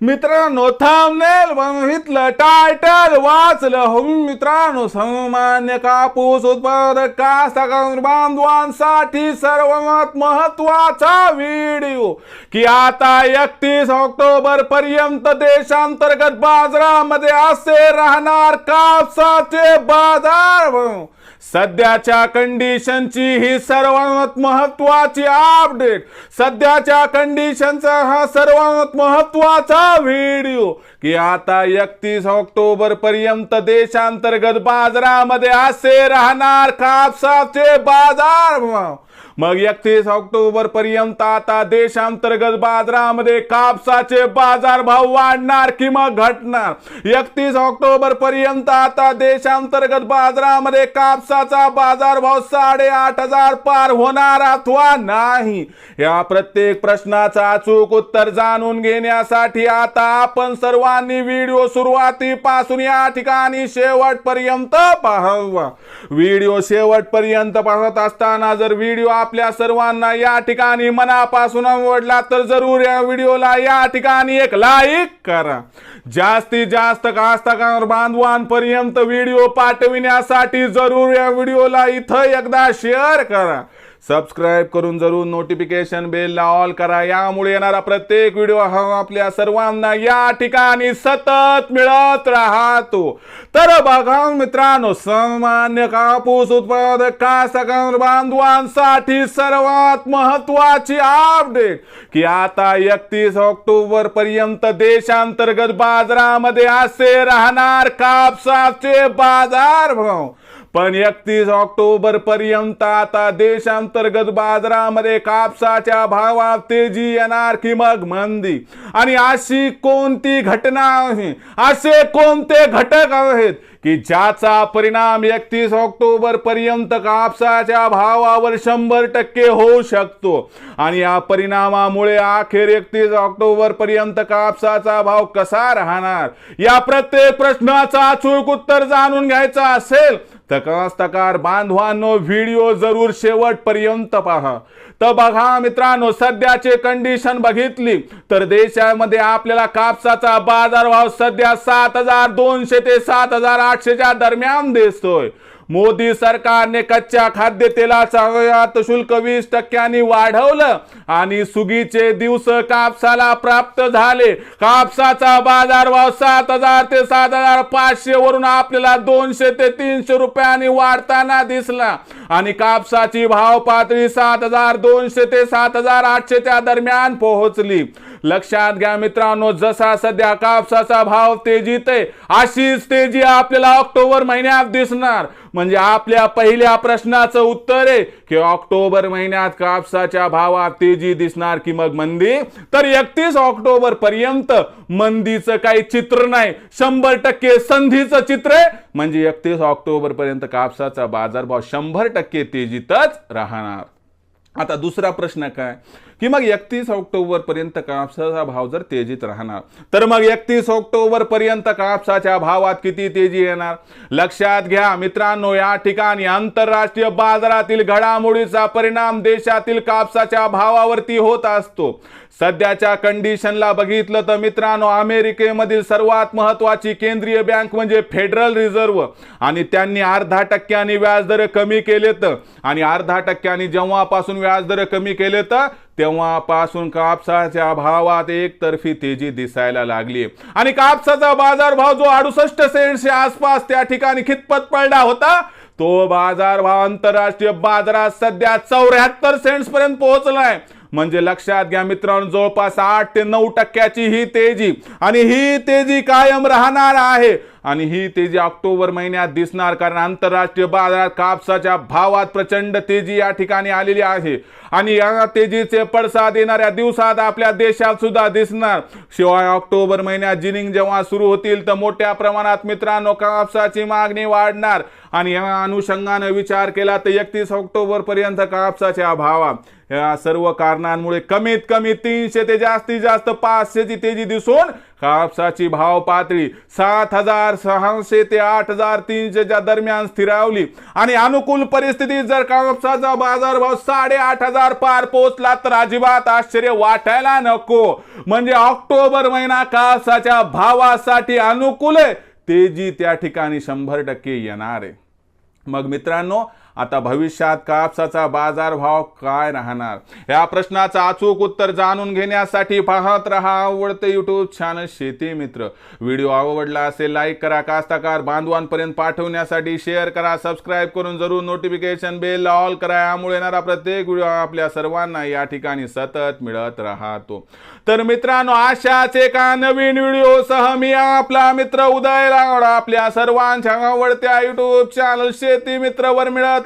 मित्रांनो थांबनेल बघितलं टायटल वाचलं. हो मित्रांनो सामान्य कापूस उत्पादक कास्तकार बांधवांसाठी सर्वात महत्त्वाचा व्हिडिओ की आता एकतीस ऑक्टोबर पर्यंत देशांतर्गत बाजारामध्ये असे राहणार कापसाचे बाजार. सध्याच्या कंडिशनची ही सर्वात महत्वाची अपडेट सध्याच्या कंडिशनचा हा सर्वात महत्त्वाचा व्हिडिओ की आता एकतीस ऑक्टोबर पर्यंत देशांतर्गत बाजारामध्ये असे राहणार कापसाचे बाजार भाव. मग एकतीस ऑक्टोबर पर्यंत आता देशांतर्गत बाजारामध्ये कापसाचे बाजार भाव वाढणार किंवा मग घटणार? एकतीस ऑक्टोबर पर्यंत आता देशांतर्गत बाजारामध्ये कापसाचा बाजार भाव साडे आठ हजार पार होणार अथवा नाही? या प्रत्येक प्रश्नाचा अचूक उत्तर जाणून घेण्यासाठी आता आपण सर्वांनी व्हिडिओ सुरुवातीपासून या ठिकाणी शेवटपर्यंत पाहावा. व्हिडिओ शेवटपर्यंत पाहत असताना जर व्हिडिओ आपल्या सर्वांना या ठिकाणी मनापासून आवडला तर जरूर या व्हिडिओला या ठिकाणी एक लाईक करा. जास्तीत जास्त कास्तकार बांधवांपर्यंत व्हिडिओ पाठविण्यासाठी जरूर या व्हिडिओला इथं एकदा शेअर करा. सबस्क्राईब करून जरूर नोटिफिकेशन बेलला ऑल करा. यामुळे येणारा प्रत्येक व्हिडिओ हा आपल्या सर्वांना या ठिकाणी सतत मिळत राहतो. तर बघा मित्रांनो सामान्य कापूस उत्पादक कास्तकार बांधवांसाठी सर्वात महत्वाची अपडेट की आता एकतीस ऑक्टोबर पर्यंत देशांतर्गत बाजारामध्ये असे राहणार कापसाचे बाजार भाव पण एकतीस ऑक्टोबर पर्यंत आता देशांतर्गत बाजारामध्ये कापसाच्या भावात तेजी येणार की मग मंदी? आणि अशी कोणती घटना आहे? असे कोणते घटक आहेत? की ज्याचा परिणाम एकतीस ऑक्टोबर पर्यंत कापसाच्या भावावर शंभर टक्के होऊ शकतो. आणि या परिणामामुळे अखेर एकतीस ऑक्टोबर पर्यंत कापसाचा भाव कसा राहणार? या प्रत्येक प्रश्नाचा अचूक उत्तर जाणून घ्यायचा असेल तर कास्तकार बांधवांनो व्हिडिओ जरूर शेवटपर्यंत पहा. तर बघा मित्रांनो सध्याचे कंडिशन बघितली तर देशामध्ये आपल्याला कापसाचा बाजारभाव सध्या सात हजार दोनशे ते सात हजार आठशेच्या दरम्यान दिसतोय. मोदी सरकारने कच्च्या खाद्यतेलाचा आयात शुल्क वीस टक्क्यांनी वाढवलं आणि सुगीचे दिवस कापसाला प्राप्त झाले. कापसाचा बाजारभाव सात हजार ते सात हजार पाचशे वरून आपल्याला दोनशे ते तीनशे रुपयांनी वाढताना दिसला. आणि कापसाची भाव पातळी सात हजार दोनशे ते सात हजार आठशेच्या दरम्यान पोहोचली. लक्षात घ्या मित्रांनो जसा सध्या कापसाचा भाव तेजीत आहे अशीच तेजी आपल्याला ऑक्टोबर महिन्यात दिसणार. म्हणजे आपल्या पहिल्या प्रश्नाचं उत्तर आहे की ऑक्टोबर महिन्यात कापसाच्या भावात तेजी दिसणार की मग मंदी? तर एकतीस ऑक्टोबर पर्यंत मंदीचं काही चित्र नाही. शंभर टक्के संधीचं चित्र आहे. म्हणजे एकतीस ऑक्टोबर पर्यंत कापसाचा बाजारभाव शंभर टक्के तेजीतच राहणार. आता दुसरा प्रश्न काय? की मग एकतीस ऑक्टोबर पर्यंत कापसाचा भाव जर तेजीत राहणार तर मग एकतीस ऑक्टोबर पर्यंत कापसाच्या भावात किती तेजी येणार? लक्षात घ्या मित्रांनो या ठिकाणी आंतरराष्ट्रीय बाजारातील घडामोडीचा परिणाम देशातील कापसाच्या भावावरती होत असतो. सध्याच्या कंडिशनला बघितलं तर मित्रांनो अमेरिकेमधील सर्वात महत्वाची केंद्रीय बँक म्हणजे फेडरल रिझर्व्ह. आणि त्यांनी अर्धा टक्क्यांनी व्याजदर कमी केलेत. आणि अर्धा टक्क्यांनी जेव्हापासून व्याजदर कमी केले तर तेव्हापासून कापसाच्या भावात एकतर्फी तेजी दिसायला लागली आणि कापसाचा बाजारभाव जो अडुसष्ट सेंटच्या आसपास त्या ठिकाणी खितपत पडला होता तो बाजारभाव आंतरराष्ट्रीय बाजारात सध्या चौऱ्याहत्तर सेंट्स पर्यंत पोहोचलाय. म्हणजे लक्षात घ्या मित्रांनो जवळपास आठ ते नऊ टक्क्याची ही तेजी. आणि ही तेजी कायम राहणार आहे. आणि ही तेजी ऑक्टोबर महिन्यात दिसणार कारण आंतरराष्ट्रीय बाजारात कापसाच्या भावात प्रचंड तेजी या ठिकाणी आलेली आहे. आणि या तेजीचे पडसाद येणाऱ्या दिवसात आपल्या देशात सुद्धा दिसणार. शिवाय ऑक्टोबर महिन्यात जिनिंग जेव्हा सुरू होतील तर मोठ्या प्रमाणात मित्रांनो कापसाची मागणी वाढणार. आणि या अनुषंगाने विचार केला तर एकतीस ऑक्टोबर पर्यंत कापसाच्या भावात या सर्व कारणांमुळे कमीत कमी तीनशे ते जास्तीत जास्त पाचशेची तेजी दिसून कापसाची भाव पातळी सात हजार सहाशे ते आठ हजार तीनशेच्या दरम्यान स्थिरावली. आणि अनुकूल परिस्थितीत जर कापसाचा बाजारभाव साडेआठ हजार पार पोहोचला तर अजिबात आश्चर्य वाटायला नको. म्हणजे ऑक्टोबर महिना कापसाच्या भावासाठी अनुकूल आहे. तेजी त्या ठिकाणी शंभर टक्के येणार आहे. मग मित्रांनो आता भविष्यात कापसाचा बाजारभाव काय राहणार? या प्रश्नाचं अचूक उत्तर जाणून घेण्यासाठी पाहत रहा आवडते युट्यूब चॅनल शेती मित्र. व्हिडिओ आवडला असेल लाईक करा. कास्ताकार बांधवांपर्यंत पाठवण्यासाठी शेअर करा. सबस्क्राईब करून जरूर नोटिफिकेशन बेल ऑल करा. यामुळे येणारा प्रत्येक व्हिडिओ आपल्या सर्वांना या ठिकाणी सतत मिळत राहतो. तर मित्रांनो अशाच एका नवीन व्हिडिओसह मी आपला मित्र उदय लावडा आपल्या सर्वांच्या आवडत्या युट्यूब चॅनल शेती मित्रवर मिळत